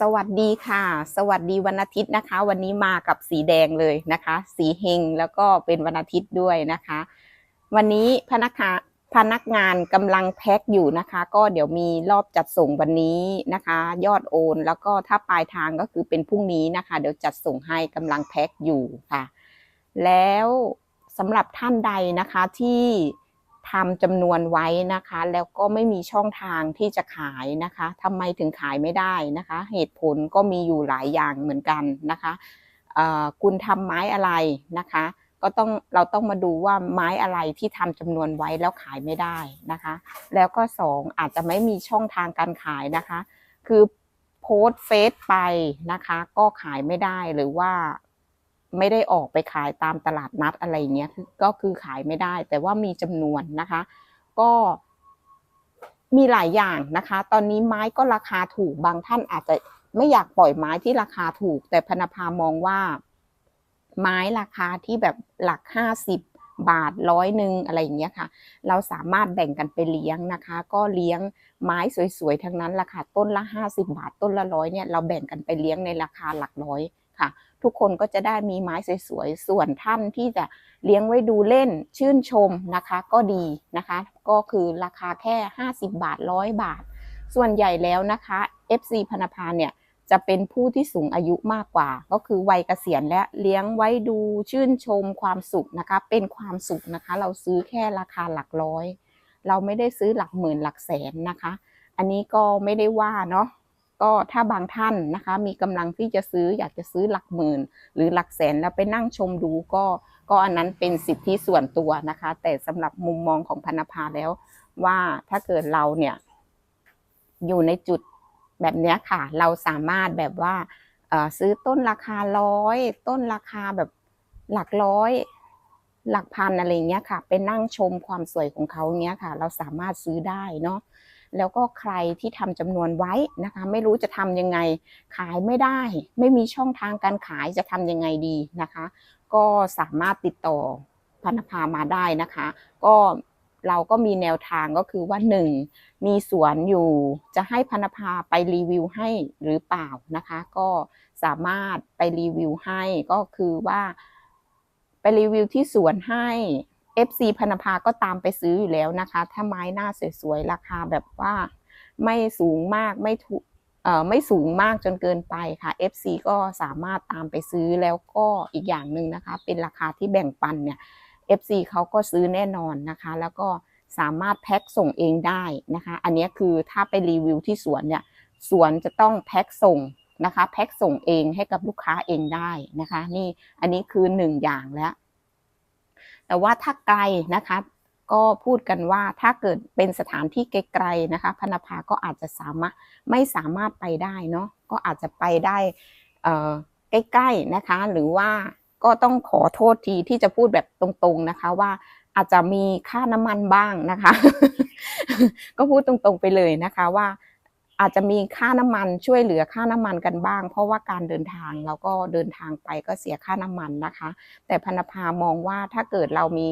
สวัสดีค่ะ สวัสดีวันอาทิตย์นะคะ วันนี้มากับสีแดงเลยนะคะ สีเฮงแล้วก็เป็นวันอาทิตย์ด้วยนะคะ วันนี้พนักงานพนักงานกำลังแพ็คอยู่นะคะ ก็เดี๋ยวมีรอบจัดส่งวันนี้นะคะ ยอดโอน แล้วก็ถ้าปลายทางก็คือเป็นพรุ่งนี้นะคะ เดี๋ยวจัดส่งให้กำลังแพ็คอยู่ค่ะ แล้วสำหรับท่านใดนะคะที่ ทำจำนวนไว้นะคะ แล้วก็ไม่มีช่องทางที่จะขายนะคะทำไมถึงขายไม่ได้นะคะ เหตุผลก็มีอยู่หลายอย่างเหมือนกันนะคะคุณทำไม้อะไรนะคะ ก็ต้องเราต้องมาดูว่าไม้อะไรที่ทำจำนวนไว้แล้วขายไม่ได้นะคะ แล้วก็สองอาจจะไม่มีช่องทางการขายนะคะ คือโพสเฟซไปนะคะ ก็ขายไม่ได้หรือว่า ไม่ได้ออกไปขายตามตลาดนัดอะไรเงี้ยคือก็คือขายไม่ได้ แต่ว่ามีจำนวนนะคะ ก็มีหลายอย่างนะคะ ตอนนี้ไม้ก็ราคาถูกบางท่านอาจจะไม่อยากปล่อยไม้ที่ราคาถูก แต่พนภามองว่า ไม้ราคาที่แบบหลักห้าสิบบาทร้อยหนึ่งอะไรอย่างเงี้ยค่ะ เราสามารถแบ่งกันไปเลี้ยงนะคะ ก็เลี้ยงไม้สวยๆทั้งนั้นราคาต้นละห้าสิบาทต้นละร้อยเนี่ยเราแบ่งกันไปเลี้ยงในราคาหลักร้อย ค่ะ ทุกคนก็จะได้มีไม้สวยๆ ส่วนท่านที่จะเลี้ยงไว้ดูเล่นชื่นชมนะคะก็ดีนะคะ ก็คือราคาแค่ 50 บาทร้อยบาท ส่วนใหญ่แล้วนะคะ FC พนภาเนี่ยจะเป็นผู้ที่สูงอายุมากกว่า ก็คือวัยเกษียณและเลี้ยงไว้ดูชื่นชมความสุขนะคะ เป็นความสุขนะคะ เราซื้อแค่ราคาหลักร้อย เราไม่ได้ซื้อหลักหมื่นหลักแสนนะคะ อันนี้ก็ไม่ได้ว่าเนาะ ก็ถ้าบางท่านนะคะ มีกำลังที่จะซื้ออยากจะซื้อหลักหมื่น หรือหลักแสนแล้วไปนั่งชมดูก็ก็อันนั้นเป็นสิทธิส่วนตัวนะคะ แต่สำหรับมุมมองของพนภาแล้ว ว่าถ้าเกิดเราเนี่ย อยู่ในจุดแบบนี้ค่ะ เราสามารถแบบว่าซื้อต้นราคาร้อยต้นราคาแบบหลักร้อยหลักพันอะไรเงี้ยค่ะ ไปนั่งชมความสวยของเขาเงี้ยค่ะ เราสามารถซื้อได้เนาะ แล้วก็ใครที่ทำจำนวนไว้นะคะ ไม่รู้จะทำยังไง ขายไม่ได้ ไม่มีช่องทางการขายจะทำยังไงดีนะคะ ก็สามารถติดต่อพันธภามาได้นะคะ ก็เราก็มีแนวทางก็คือว่าหนึ่งมีสวนอยู่จะให้พันธภาไปรีวิวให้หรือเปล่านะคะ ก็สามารถไปรีวิวให้ก็คือว่า ไปรีวิวที่สวนให้ FC พันภาก็ตามไปซื้ออยู่แล้วนะคะ ถ้าไม้หน้าสวยๆ ราคาแบบว่าไม่สูงมากไม่ถูกเอ่อไม่สูงมากจนเกินไปค่ะ FC ก็สามารถตามไปซื้อแล้วก็อีกอย่างหนึ่งนะคะ เป็นราคาที่แบ่งปันเนี่ย FC เขาก็ซื้อแน่นอนนะคะ แล้วก็สามารถแพ็คส่งเองได้นะคะ อันนี้คือถ้าไปรีวิวที่สวนเนี่ยสวนจะต้องแพ็คส่งนะคะ แพ็คส่งเองให้กับลูกค้าเองได้นะคะ นี่อันนี้คือหนึ่งอย่างแล้ว แต่ว่าถ้าไกลนะคะก็พูดกันว่าถ้าเกิดเป็นสถานที่ไกลๆนะคะพนภาก็อาจจะสามารถไม่สามารถไปได้เนาะก็อาจจะไปได้ใกล้ๆนะคะ หรือว่าก็ต้องขอโทษทีที่จะพูดแบบตรงๆนะคะว่าอาจจะมีค่าน้ำมันบ้างนะคะ ก็พูดตรงๆไปเลยนะคะว่า อาจจะมีค่าน้ำมันช่วยเหลือค่าน้ำมันกันบ้าง เพราะว่าการเดินทางเราก็เดินทางไปก็เสียค่าน้ำมันนะคะ แต่พนภามองว่าถ้าเกิดเรามี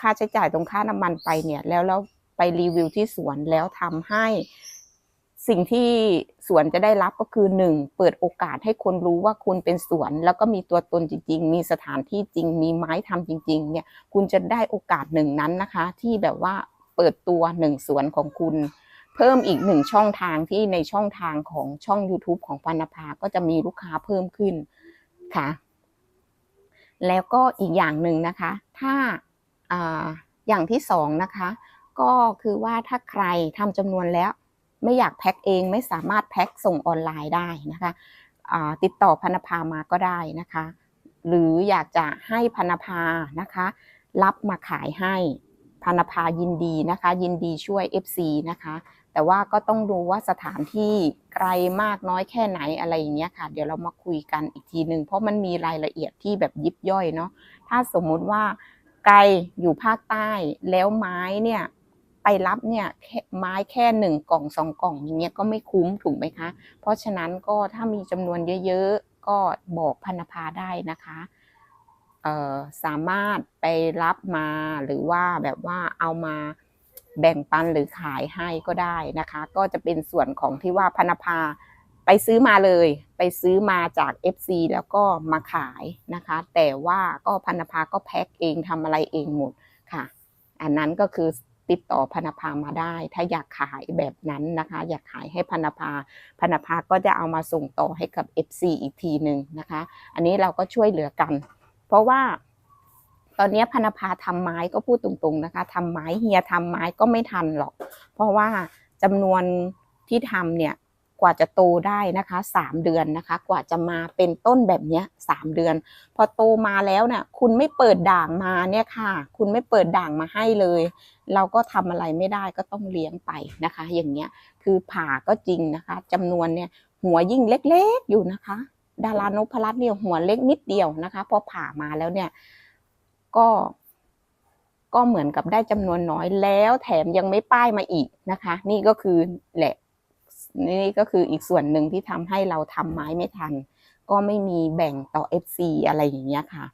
ค่าใช้จ่ายตรงค่าน้ำมันไปเนี่ย แล้วเราไปรีวิวที่สวนแล้วทำให้สิ่งที่สวนจะได้รับก็คือหนึ่งเปิดโอกาสให้คนรู้ว่าคุณเป็นสวน แล้วก็มีตัวตนจริง ๆ มีสถานที่จริง มีไม้ทำจริง ๆ เนี่ย คุณจะได้โอกาสหนึ่งนั้นนะคะ ที่แบบว่าเปิดตัวหนึ่งสวนของคุณ เพิ่มอีกหนึ่งช่องทางที่ในช่องทางของช่อง YouTube ของปานภาก็จะมีลูกค้าเพิ่มขึ้นค่ะ แล้วก็อีกอย่างหนึ่งนะคะ ถ้าอ่าอย่างที่สองนะคะ ก็คือว่าถ้าใครทำจำนวนแล้วไม่อยากแพ็คเองไม่สามารถแพ็คส่งออนไลน์ได้นะคะอ่าติดต่อพนภามาก็ได้นะคะ หรืออยากจะให้พนภานะคะ รับมาขายให้พนภายินดีนะคะ ยินดีช่วย FC นะคะ แต่ว่าก็ต้องดูว่าสถานที่ไกลมากน้อยแค่ไหนอะไรอย่างเงี้ยค่ะ เดี๋ยวเรามาคุยกันอีกทีหนึ่งเพราะมันมีรายละเอียดที่แบบยิบย่อยเนาะถ้าสมมุติว่าไกลอยู่ภาคใต้แล้วไม้เนี่ยไปรับเนี่ยไม้แค่หนึ่งกล่องสองกล่องอย่างเงี้ยก็ไม่คุ้มถูกไหมคะ เพราะฉะนั้นก็ถ้ามีจำนวนเยอะๆ ก็บอกพนภาได้นะคะสามารถไปรับมาหรือว่าแบบว่าเอามา แบ่งปันหรือขายให้ก็ได้นะคะ ก็จะเป็นส่วนของที่ว่าพนภาไปซื้อมาเลย ไปซื้อมาจาก FC แล้วก็มาขายนะคะ แต่ว่าก็พนธภาก็แพ็คเองทำอะไรเองหมดค่ะ อันนั้นก็คือติดต่อพนธภามาได้ ถ้าอยากขายแบบนั้นนะคะ อยากขายให้พนธภาพนธภาก็จะเอามาส่งต่อให้กับ FC อีกทีหนึ่งนะคะ อันนี้เราก็ช่วยเหลือกัน เพราะว่า ตอนนี้พนภาทำไม้ก็พูดตรงๆนะคะทำไม้เฮียทำไม้ก็ไม่ทันหรอก เพราะว่าจำนวนที่ทำเนี่ยกว่าจะโตได้นะคะสามเดือนนะคะ กว่าจะมาเป็นต้นแบบนี้สามเดือน พอโตมาแล้วเนี่ยคุณไม่เปิดด่างมาเนี่ยค่ะ คุณไม่เปิดด่างมาให้เลย เราก็ทำอะไรไม่ได้ก็ต้องเลี้ยงไปนะคะ อย่างเงี้ยคือผ่าก็จริงนะคะจำนวนเนี่ยหัวยิ่งเล็กๆอยู่นะคะ ดารานพรัตน์เนี่ยหัวเล็กนิดเดียวนะคะ พอผ่ามาแล้วเนี่ย ก็ ก็เหมือนกับได้จำนวนน้อยแล้วแถมยังไม่ป้ายมาอีกนะคะ นี่ก็คือแหละนี่ก็คืออีกส่วนหนึ่งที่ทำให้เราทำไม้ไม่ทัน ก็ไม่มีแบ่งต่อ FC อะไรอย่างเงี้ยค่ะ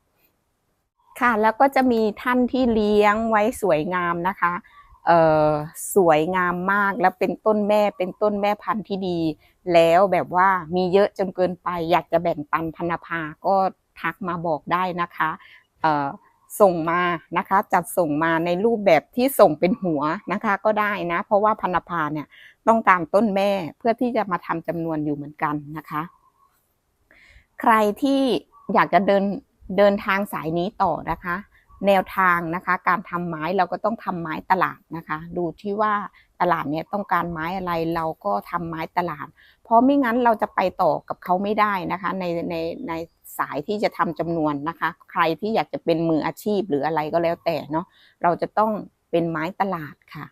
ค่ะแล้วก็จะมีท่านที่เลี้ยงไว้สวยงามนะคะเออสวยงามมากแล้วเป็นต้นแม่เป็นต้นแม่พันธุ์ที่ดี แล้วแบบว่ามีเยอะจนเกินไป อยากจะแบ่งปันพันธภาก็ทักมาบอกได้นะคะเออ ส่งมานะคะ จัดส่งมาในรูปแบบที่ส่งเป็นหัวนะคะ ก็ได้นะ เพราะว่าพันธพาเนี่ยต้องตามต้นแม่เพื่อที่จะมาทำจำนวนอยู่เหมือนกันนะคะ ใครที่อยากจะเดินเดินทางสายนี้ต่อนะคะ แนวทางนะคะ การทำไม้เราก็ต้องทำไม้ตลาดนะคะ ดูที่ว่า ลาดเนี่ยต้องการไม้อะไรเราก็ทำไม้ตลาด เพราะไม่งั้นเราจะไปต่อกับเขาไม่ได้นะคะ ในในในสายที่จะทำจำนวนนะคะ ใครที่อยากจะเป็นมืออาชีพหรืออะไรก็แล้วแต่เนาะเราจะต้องเป็นไม้ตลาดค่ะ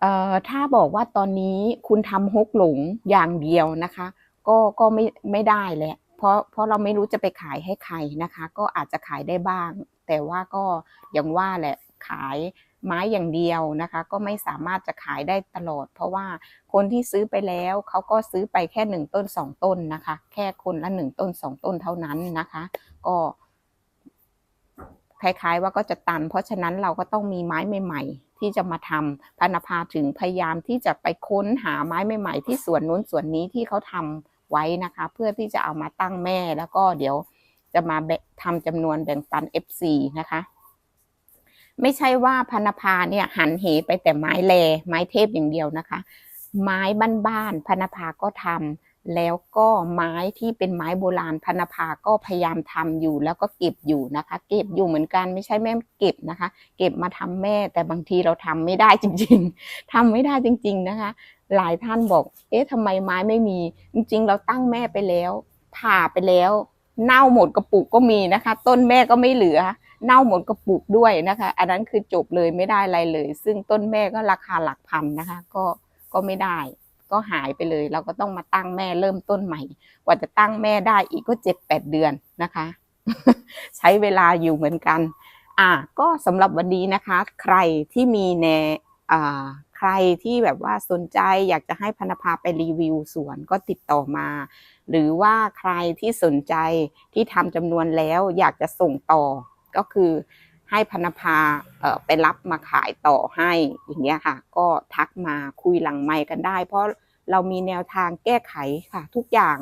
เอ่อถ้าบอกว่าตอนนี้คุณทำฮกหลงอย่างเดียวนะคะ ก็ก็ไม่ไม่ได้แหละเพราะเพราะเราไม่รู้จะไปขายให้ใครนะคะ ก็อาจจะขายได้บ้าง แต่ว่าก็อย่างว่าแหละขาย ไม้อย่างเดียวนะคะ ก็ไม่สามารถจะขายได้ตลอด เพราะว่าคนที่ซื้อไปแล้วเขาก็ซื้อไปแค่หนึ่งต้นสองต้นนะคะ แค่คนละหนึ่งต้นสองต้นเท่านั้นนะคะ ก็คล้ายๆว่าก็จะตัน เพราะฉะนั้นเราก็ต้องมีไม้ใหม่ ๆ ที่จะมาทำพนภาถึงพยายามที่จะไปค้นหาไม้ใหม่ ๆ ที่สวนนู้นสวนนี้ที่เขาทำไว้นะคะ เพื่อที่จะเอามาตั้งแม่แล้วก็เดี๋ยวจะมาทำจำนวนแบ่งปัน FC นะคะ ไม่ใช่ว่าพนธภาเนี่ยหันเหไปแต่ไม้แลไม้เทพอย่างเดียวนะคะ ไม้บ้านๆพนธภาก็ทำแล้วก็ไม้ที่เป็นไม้โบราณพนธภาก็พยายามทำอยู่แล้วก็เก็บอยู่นะคะ เก็บอยู่เหมือนกันไม่ใช่แม่เก็บนะคะ เก็บมาทำแม่ แต่บางทีเราทำไม่ได้จริง ๆทำไม่ได้จริง ๆนะคะ หลายท่านบอก เอ๊ะทำไมไม้ไม่มี จริง ๆ เราตั้งแม่ไปแล้ว ผ่าไปแล้ว เน่าหมดกระปุกก็มีนะคะ ต้นแม่ก็ไม่เหลือ เน่าหมดกระปุกด้วยนะคะ อันนั้นคือจบเลยไม่ได้อะไรเลย ซึ่งต้นแม่ก็ราคาหลักพันนะคะ ก็ก็ไม่ได้ ก็หายไปเลย เราก็ต้องมาตั้งแม่เริ่มต้นใหม่ กว่าจะตั้งแม่ได้อีกก็เจ็ดแปดเดือนนะคะ ใช้เวลาอยู่เหมือนกัน อ่าก็สำหรับวันนี้นะคะ ใครที่มีแนอ่า ใครที่แบบว่าสนใจอยากจะให้พนภาไปรีวิวสวนก็ติดต่อมา หรือว่าใครที่สนใจที่ทำจำนวนแล้วอยากจะส่งต่อก็คือให้พนภาเอ่อไปรับมาขายต่อให้อย่างเงี้ยค่ะ ก็ทักมาคุยหลังไมค์กันได้ เพราะเรามีแนวทางแก้ไขค่ะ ทุกอย่าง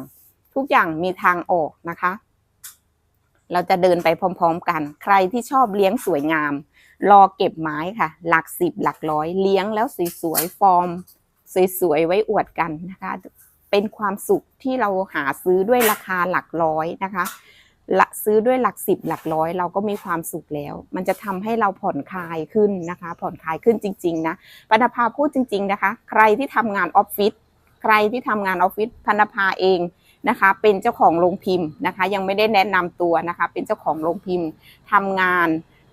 ทุกอย่างมีทางออกนะคะ เราจะเดินไปพร้อม ๆ กัน ใครที่ชอบเลี้ยงสวยงาม รอเก็บไม้ค่ะ หลักสิบหลักร้อยเลี้ยงแล้วสวยๆฟอร์ม สวยๆไว้อวดกันนะคะ เป็นความสุขที่เราหาซื้อด้วยราคาหลักร้อยนะคะละซื้อด้วยหลักสิบหลักร้อย เราก็มีความสุขแล้ว มันจะทำให้เราผ่อนคลายขึ้นนะคะ ผ่อนคลายขึ้นจริง ๆ นะปนภาพูดจริง ๆนะคะ ใครที่ทำงานออฟฟิศใครที่ทำงานออฟฟิศพนภาเองนะคะ เป็นเจ้าของโรงพิมพ์นะคะ ยังไม่ได้แนะนำตัวนะคะ เป็นเจ้าของโรงพิมพ์ทำงาน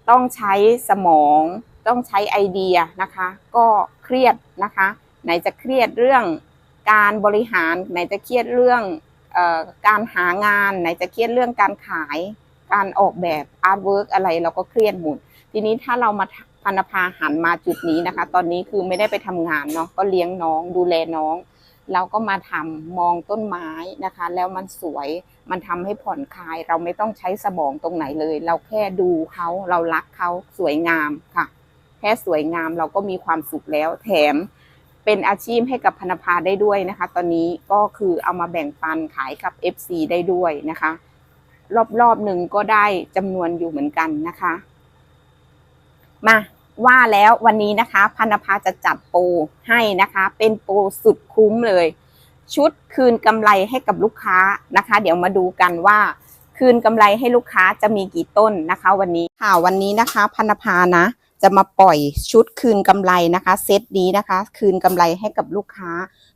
ต้องใช้สมอง ต้องใช้ไอเดียนะคะ ก็เครียดนะคะ ไหนจะเครียดเรื่องการบริหาร ไหนจะเครียดเรื่องออการหางาน ไหนจะเครียดเรื่องการขาย การออกแบบอาร์ตเวิร์กอะไรเราก็เครียดหมดทีนี้ถ้าเรามาพันธภาหันมาจุดนี้นะคะ ตอนนี้คือไม่ได้ไปทำงานเนาะก็เลี้ยงน้องดูแลน้อง เราก็มาทำมองต้นไม้นะคะ แล้วมันสวย มันทำให้ผ่อนคลาย เราไม่ต้องใช้สมองตรงไหนเลย เราแค่ดูเขาเรารักเขาสวยงามค่ะ แค่สวยงามเราก็มีความสุขแล้ว แถมเป็นอาชีพให้กับพนภาได้ด้วยนะคะ ตอนนี้ก็คือเอามาแบ่งปันขายกับ FC ได้ด้วยนะคะ รอบๆหนึ่งก็ได้จำนวนอยู่เหมือนกันนะคะ มาว่าแล้ววันนี้นะคะพนภาจะจัดโปรให้นะคะ เป็นโปรสุดคุ้มเลย ชุดคืนกำไรให้กับลูกค้านะคะ เดี๋ยวมาดูกันว่า คืนกำไรให้ลูกค้าจะมีกี่ต้นนะคะ วันนี้ค่ะวันนี้นะคะพันธภานะ จะมาปล่อยชุดคืนกำไรนะคะ เซตนี้นะคะ คืนกำไรให้กับลูกค้า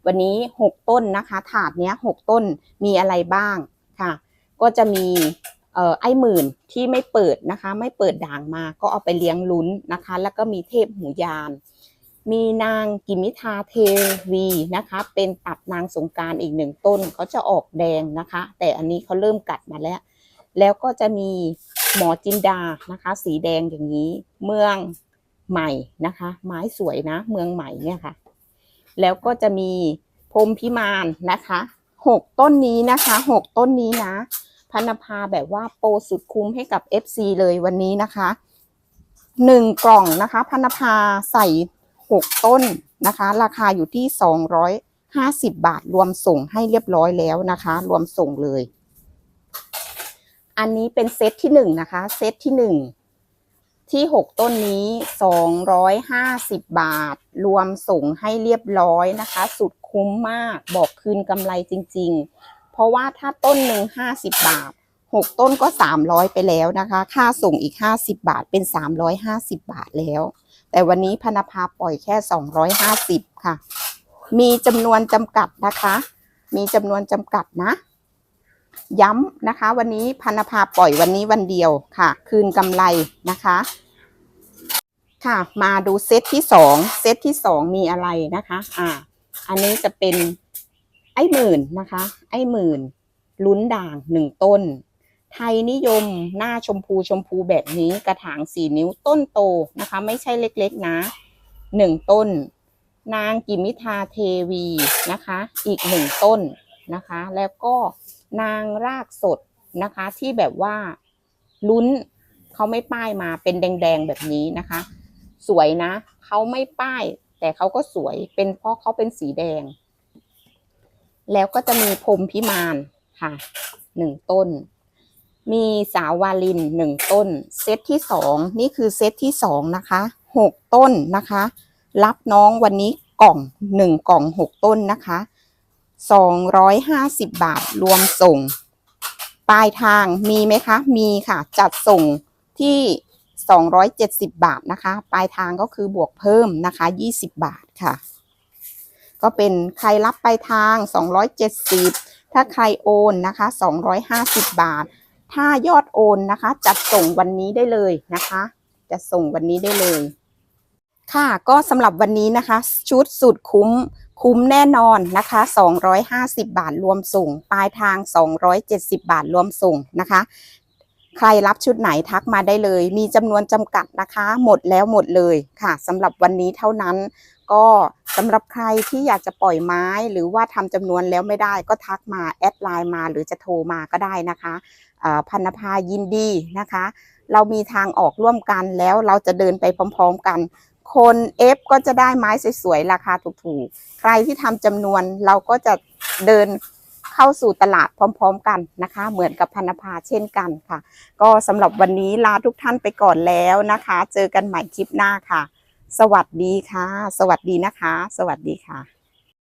วันนี้ 6 ต้นนะคะ ถาดเนี้ย6ต้นมีอะไรบ้างค่ะ ก็จะมีเอ่อไอ้หมื่นที่ไม่เปิดนะคะ ไม่เปิดด่างมาก็เอาไปเลี้ยงลุ้นนะคะ แล้วก็มีเทพหูยาน มีนางกิมิทาเทวีนะคะ เป็นตัดนางสงการอีกหนึ่งต้นเขาจะออกแดงนะคะ แต่อันนี้เขาเริ่มกัดมาแล้ว แล้วก็จะมีหมอจินดานะคะ สีแดงอย่างนี้ เมืองใหม่นะคะ ไม้สวยนะ เมืองใหม่เนี่ยค่ะ แล้วก็จะมีพรมพิมานนะคะหกต้นนี้นะคะหกต้นนี้นะ พันภาแบบว่าโปรสุดคุ้มให้กับ FC เลยวันนี้นะคะหนึ่งกล่องนะคะพันภาใส่ หกต้นนะคะ ราคาอยู่ที่สองร้อยห้าสิบาท รวมส่งให้เรียบร้อยแล้วนะคะ รวมส่งเลย อันนี้เป็นเซตที่หนึ่งนะคะ เซตที่หนึ่งที่หกต้นนี้สองร้อยห้าสิบาท รวมส่งให้เรียบร้อยนะคะ สุดคุ้มมาก บอกคืนกำไรจริง ๆ เพราะว่าถ้าต้นหนึ่งห้าสิบาทหกต้นก็สามร้อยไปแล้วนะคะ ค่าส่งอีกห้าสิบาทเป็นสามร้อยห้าสิบบาทแล้ว แต่วันนี้พนภาปล่อยแค่สองร้อยห้าสิบค่ะ มีจำนวนจำกัดนะคะ มีจำนวนจำกัดนะ ย้ำนะคะ วันนี้พนภาปล่อยวันนี้วันเดียวค่ะ คืนกำไรนะคะ ค่ะ มาดูเซตที่สองเซตที่สองมีอะไรนะคะ อ่า อันนี้จะเป็นไอ้หมื่นนะคะ ไอ้หมื่นลุ้นด่างหนึ่งต้น ไทยนิยมหน้าชมพูชมพูแบบนี้กระถางสี่นิ้วต้นโตนะคะ ไม่ใช่เล็กๆนะหนึ่งต้น นางกิมิทาเทวีนะคะ อีกหนึ่งต้นนะคะ แล้วก็นางรากสดนะคะที่แบบว่าลุ้นเขาไม่ป้ายมาเป็นแดงๆแบบนี้นะคะ สวยนะเขาไม่ป้าย แต่เขาก็สวยเป็นเพราะเขาเป็นสีแดง แล้วก็จะมีพรมพิมานค่ะหนึ่งต้น มีสาววาลินหนึ่งต้น เซตที่สองนี่คือเซตที่สองนะคะหกต้นนะคะ รับน้องวันนี้กล่องหนึ่งกล่องหกต้นนะคะสองร้อยห้าสิบบาทรวมส่ง ปลายทางมีไหมคะ มีค่ะ จัดส่งที่270บบาทนะคะ ปลายทางก็คือบวกเพิ่มนะคะ20บบาทค่ะ ก็เป็นใครรับปลายทาง270ถ้าใครโอนนะคะ250บาท ถ้ายอดโอนนะคะ จัดส่งวันนี้ได้เลยนะคะ จะส่งวันนี้ได้เลย ค่ะก็สำหรับวันนี้นะคะ ชุดสุดคุ้มคุ้มแน่นอนนะคะ 250 บาทรวมส่ง ปลายทาง 270 บาทรวมส่งนะคะ ใครรับชุดไหนทักมาได้เลย มีจำนวนจำกัดนะคะ หมดแล้วหมดเลยค่ะสำหรับวันนี้เท่านั้น ก็สำหรับใครที่อยากจะปล่อยไม้หรือว่าทำจำนวนแล้วไม่ได้ก็ทักมาแอดไลน์มาหรือจะโทรมาก็ได้นะคะพันธภายินดีนะคะ เรามีทางออกร่วมกันแล้วเราจะเดินไปพร้อม ๆ กัน คนเอฟก็จะได้ไม้สวยๆราคาถูกๆ ใครที่ทำจำนวนเราก็จะเดินเข้าสู่ตลาดพร้อม ๆ กันนะคะ เหมือนกับพันธภาเช่นกันค่ะ ก็สำหรับวันนี้ลาทุกท่านไปก่อนแล้วนะคะ เจอกันใหม่คลิปหน้าค่ะ สวัสดีค่ะ สวัสดีนะคะ สวัสดีค่ะ